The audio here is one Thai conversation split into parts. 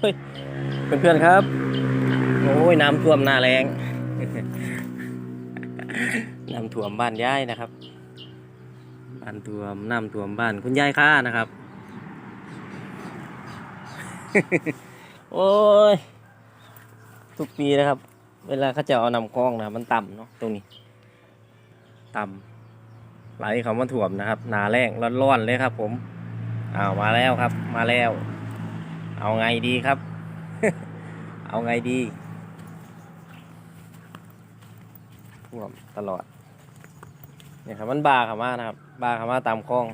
เฮ้ยเพื่อนๆครับ โอ้ยน้ำท่วมหน้าแรงน้ำท่วมบ้านยายนะครับบ้านท่วมน้ำท่วมบ้านคุณยายค่านะครับ โอ้ยทุกปีนะครับ เวลาเขาจะเอานำคลองนะมันต่ำเนาะตรงนี้ ต่ำไหลเขามาถ่วมนะครับหนาแรงร้อนๆเลยครับ ผมอ้าวมาแล้วครับ มาแล้ว เอาไงดีครับ เอาไงดีท่วมตลอด เนี่ยครับมันบาขามานะครับ บาขามาตามคลอง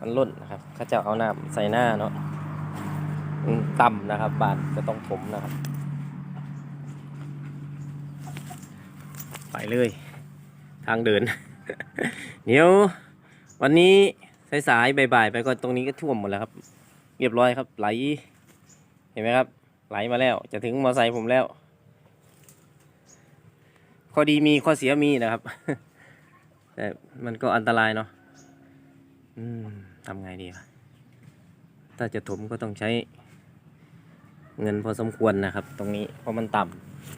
มันล้นนะครับเขาจะเอาน้ำใส่หน้าเนาะต่ำนะครับ บาดจะต้องถมนะครับ ไปเลย ทางเดิน เดี๋ยว วันนี้สายๆบ่ายๆไปก็ตรงนี้ก็ท่วมหมดแล้วครับ เรียบร้อยครับ ไหล เห็นไหมครับ ไหลมาแล้ว จะถึงมอไซค์ผมแล้ว ข้อดีมีข้อเสียมีนะครับ แต่มันก็อันตรายเนาะทำไงดีวะถ้าจะถมก็ต้องใช้ เงินพอสมควรนะครับ ตรงนี้เพราะมันต่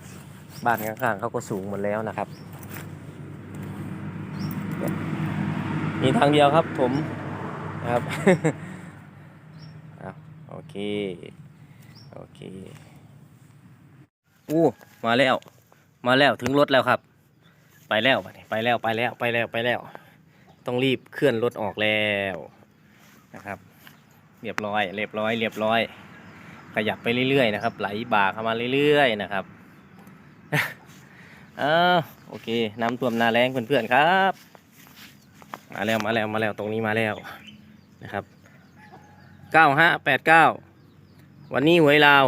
ำบ้านข้างๆเขาก็สูงหมดแล้วนะครับมีทางเดียวครับ ผมนะครับ โอเค โอเค อู้ มาแล้ว มาแล้วถึงรถแล้วครับ ไปแล้วไปแล้วไปแล้วไปแล้วไปแล้ว ต้องรีบเคลื่อนรถออกแล้วนะครับ เรียบร้อย เรียบร้อย เรียบร้อย ขยับไปเรื่อยๆนะครับ ไหลบ่าเข้ามาเรื่อยๆนะครับอ้าวโอเค น้ำท่วมนาแรงเพื่อนๆครับ มาแล้วมาแล้วมาแล้วตรงนี้มาแล้วนะครับ เก้าห้าแปดเก้าวันนี้หวยลาว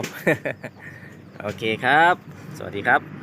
โอเคครับ สวัสดีครับ